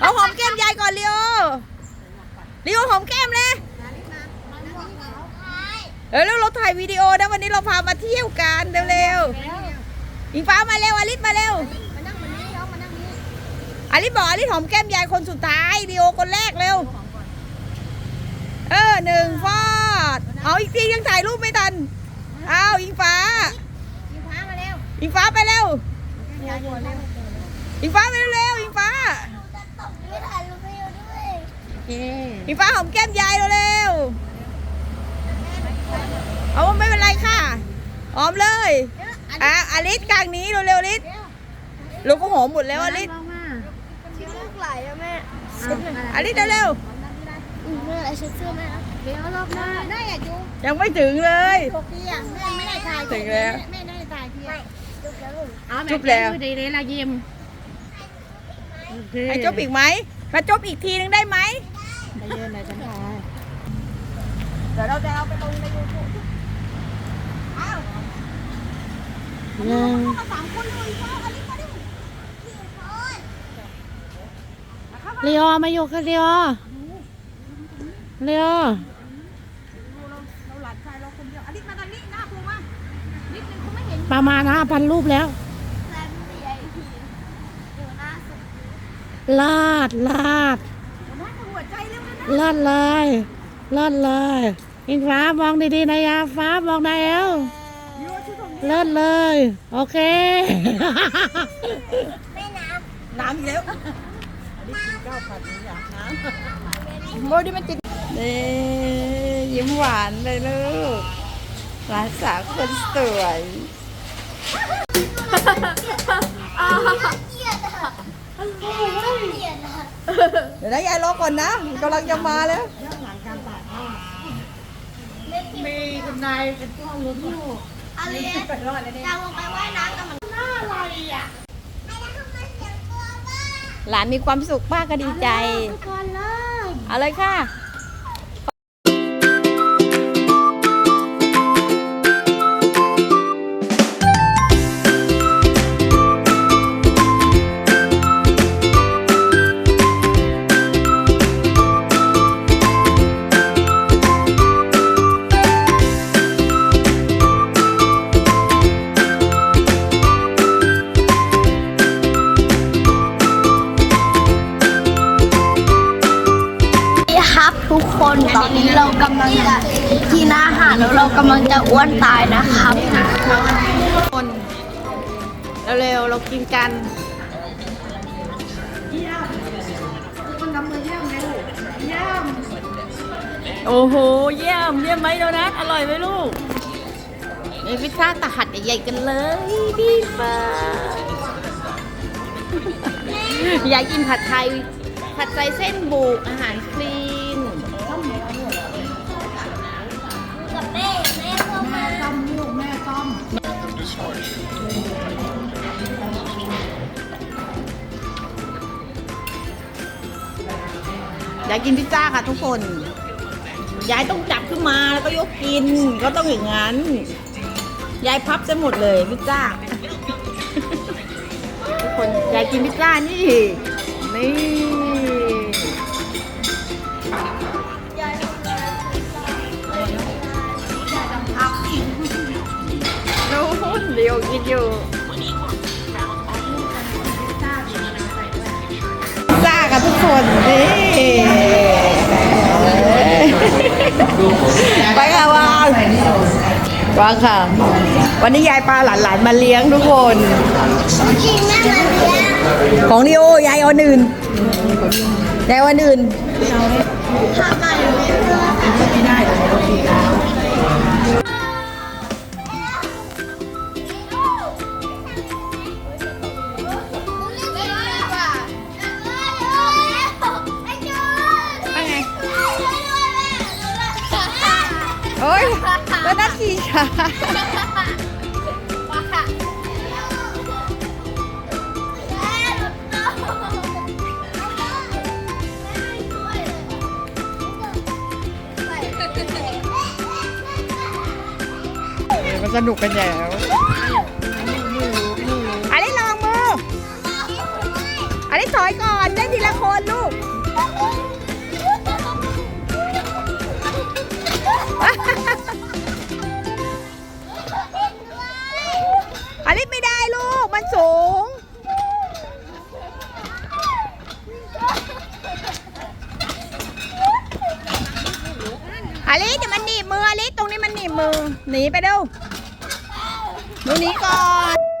เอาหอมแก้มยายก่อนเลียวเลียวหอมแก้มเลยเออแล้วเราถ่ายวิดีโอนะวันนี้เราพามาเที่ยวกันเร็วๆอิงฟ้ามาเร็วอลิสมาเร็วอลิสบอกอลิสหอมแก้มยายคนสุดท้ายลีโอคนแรกเร็ว เออหนึ่งฟอดเอาอีกทียังถ่ายรูปไม่ทันเอาอิงฟ้าอิงฟ้าไปเร็วอิงฟ้าไปเร็ว ๆอิงฟ้าอิงฟ้าหอมแก้มยายเร็วๆเอาไม่เป็นไรค่ะหอมเลยอะอลิสกลางนี้เร็วๆอลิสลูกก็หอมหมดแล้วอลิสชิ้นลูกไหลอะแม่อลิสเร็วเมื่อไรฉันเสื้อแม่เดี๋ยวรอบหน้าได้อะจูๆยังไม่ถึงเลยปกติอะแม่ไม่ได้ถ่ายถึงแล้วแม่ได้ถ่ายทีอะจุกแล้วลูกจุ๊บแล้วดีเลยละยิ้ม ให้จบอีกไหมมาจบอีกทีนึงได้ไหมไปเยืนเลยฉันถ่ายเดี๋ยวเราจะเอาไปลงในยูทูบอ้าวหนึ่งมาสามคนเลยฟ้าอลิสมาดิเลียวมาอยู่กันเลียวเลียวเราหลานชายเราคนเดียวอลิสมาทางนี้หน้าภูมานิดนึงเขาไม่เห็นประมาณห้าพันรูปแล้ว แซมใหญ่ทีอยู่หน้าสุด ลาดลาดหน้าหัวใจเร็วนะลาดเลยลาดเลยอิงฟ้ามองดีๆนะยาฟ้ามองนายเอลยูชุดของเลิศเลย โอเคแม่น้น้ำอีกแล้วเก้าพันนี่อยากน้ำโมดิมันจินี่ยิ้มหวานเลยลูกหลานสาวคนสวยำเกลียดอะ เกลียดอะเดี๋ยวนะยายรอก่อนนะกำลังจะมาแล้ว มีคุณนายเป็นพ่อลุ้นอยู่อะไรเนี่ยอยากลงไปว่ายน้ำกับมันหน้าอะไรอะไม่ได้ทำไมเสียงตัวบ้าหลานมีความสุขป้าก็ดีใจทุกคนเลยเอาเลยค่ะ ทุกคนตอนนี้เรากำลังกินอาหารแล้วเรากำลังจะอ้วนตายนะครับคนเร็วๆเรากินกันโอ้โห เยี่ยม เยี่ยมไหมโดนัทอร่อยไหมลูกนี่พิซซ่าตะหัดใหญ่ๆกันเลยดีฟ้าอยากกินผัดไทยผัดไทยเส้นบุกอาหารคลี ยากกินพิซซ่าค่ะทุกคน ยายต้องจับขึ้นมาแล้วก็ยกกิน ก็ต้องอย่างนั้น ยายพับจะหมดเลยพิซซ่า ทุกคน ยายกินพิซซ่านี่ นี่นู่นเรียวกินอยู่พิซซ่าค่ะทุกคนนี่ ไปค่ะวางวางค่ะ วันนี้ยายปลาหลานๆมาเลี้ยงทุกคนจริงนเลี้ยงของนิโอยายอันอื่นยายอันอื่น โอ้ยแล้วนัดขี่ช้ามันสนุกกันใหญ่แล้วอันนี้ลองมืออันนี้ถอดอยก่อนเล่นทีละคนลูก อลิสเดี๋ยวมันหนีบมืออลิสตรงนี้มันหนีบมือหนีไปเร็วหนูหนีก่อน